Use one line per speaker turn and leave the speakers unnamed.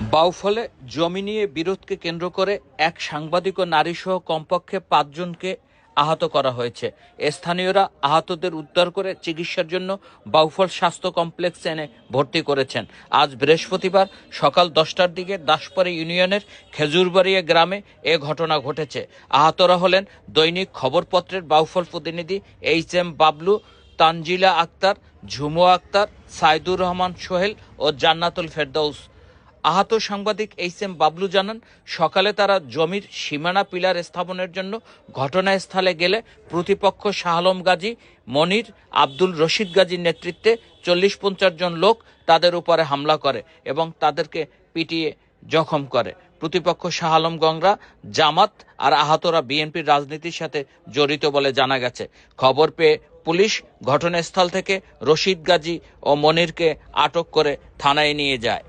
বাউফলে জমি নিয়ে বিরোধকে কেন্দ্র করে এক সাংবাদিক ও নারীসহ কমপক্ষে পাঁচজনকে আহত করা হয়েছে। স্থানীয়রা আহতদের উদ্ধার করে চিকিৎসার জন্য বাউফল স্বাস্থ্য কমপ্লেক্সে এনে ভর্তি করেছেন। আজ বৃহস্পতিবার সকাল দশটার দিকে দাসপাড়ি ইউনিয়নের খেজুরবাড়িয়া গ্রামে এ ঘটনা ঘটেছে। আহতরা হলেন দৈনিক খবরপত্রের বাউফল প্রতিনিধি এইচ এম বাবলু, তানজিলা আক্তার, ঝুমু আক্তার, সাইদুর রহমান সোহেল ও জান্নাতুল ফেরদৌস। আহত সাংবাদিক এইচ এম বাবলু জানান, সকালে তারা জমির সীমানা পিলার স্থাপনের জন্য ঘটনাস্থলে গেলে প্রতিপক্ষ শাহ আলম গাজী, মনির আব্দুল রশিদ গাজীর নেতৃত্বে চল্লিশ পঞ্চাশ জন লোক তাদের উপরে হামলা করে এবং তাদেরকে পিটিয়ে জখম করে। প্রতিপক্ষ শাহ আলম গংরা, জামাত আর আহতরা বিএনপির রাজনীতির সাথে জড়িত বলে জানা গেছে। খবর পেয়ে পুলিশ ঘটনাস্থল থেকে রশিদ গাজী ও মনিরকে আটক করে থানায় নিয়ে যায়।